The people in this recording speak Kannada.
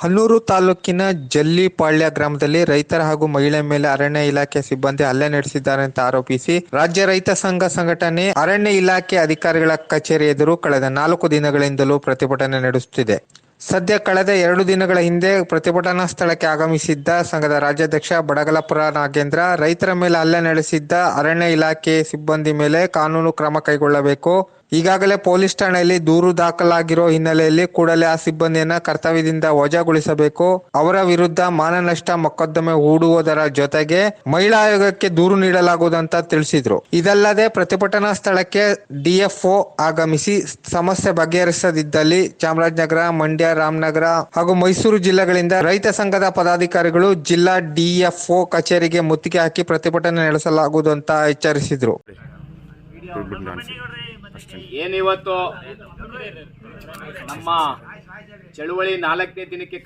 ಹನ್ನೂರು ತಾಲೂಕಿನ ಜಲ್ಲಿಪಾಳ್ಯ ಗ್ರಾಮದಲ್ಲಿ ರೈತರ ಹಾಗೂ ಮಹಿಳೆ ಮೇಲೆ ಅರಣ್ಯ ಇಲಾಖೆ ಸಿಬ್ಬಂದಿ ಹಲ್ಲೆ ನಡೆಸಿದ್ದಾರೆ ಅಂತ ಆರೋಪಿಸಿ ರಾಜ್ಯ ರೈತ ಸಂಘ ಸಂಘಟನೆ ಅರಣ್ಯ ಇಲಾಖೆ ಅಧಿಕಾರಿಗಳ ಕಚೇರಿ ಎದುರು ಕಳೆದ ನಾಲ್ಕು ದಿನಗಳಿಂದಲೂ ಪ್ರತಿಭಟನೆ ನಡೆಸುತ್ತಿದೆ. ಸದ್ಯ ಕಳೆದ ಎರಡು ದಿನಗಳ ಹಿಂದೆ ಪ್ರತಿಭಟನಾ ಸ್ಥಳಕ್ಕೆ ಆಗಮಿಸಿದ್ದ ಸಂಘದ ರಾಜ್ಯಾಧ್ಯಕ್ಷ ಬಡಗಲಪುರ ನಾಗೇಂದ್ರ, ರೈತರ ಮೇಲೆ ಹಲ್ಲೆ ನಡೆಸಿದ್ದ ಅರಣ್ಯ ಇಲಾಖೆ ಸಿಬ್ಬಂದಿ ಮೇಲೆ ಕಾನೂನು ಕ್ರಮ ಕೈಗೊಳ್ಳಬೇಕು ಈಗಾಗಲೇ ಪೊಲೀಸ್ ಠಾಣೆಯಲ್ಲಿ ದೂರು ದಾಖಲಾಗಿರೋ ಹಿನ್ನೆಲೆಯಲ್ಲಿ ಕೂಡಲೇ ಆ ಸಿಬ್ಬಂದಿಯನ್ನ ಕರ್ತವ್ಯದಿಂದ ವಜಾಗೊಳಿಸಬೇಕು. ಅವರ ವಿರುದ್ಧ ಮಾನನಷ್ಟ ಮೊಕದ್ದಮೆ ಹೂಡುವುದರ ಜೊತೆಗೆ ಮಹಿಳಾ ಆಯೋಗಕ್ಕೆ ದೂರು ಅಂತ ತಿಳಿಸಿದ್ರು. ಇದಲ್ಲದೆ ಪ್ರತಿಭಟನಾ ಸ್ಥಳಕ್ಕೆ ಡಿಎಫ್ಒ ಆಗಮಿಸಿ ಸಮಸ್ಯೆ ಬಗೆಹರಿಸದಿದ್ದಲ್ಲಿ ಚಾಮರಾಜನಗರ, ಮಂಡ್ಯ, ರಾಮನಗರ ಹಾಗೂ ಮೈಸೂರು ಜಿಲ್ಲೆಗಳಿಂದ ರೈತ ಸಂಘದ ಪದಾಧಿಕಾರಿಗಳು ಜಿಲ್ಲಾ ಡಿಎಫ್ಒ ಕಚೇರಿಗೆ ಮುತ್ತಿಗೆ ಹಾಕಿ ಪ್ರತಿಭಟನೆ ನಡೆಸಲಾಗುವುದು ಅಂತ ಎಚ್ಚರಿಸಿದ್ರು. ಏನಿವತ್ತು ನಮ್ಮ ಚಳುವಳಿ ನಾಲ್ಕನೇ ದಿನಕ್ಕೆ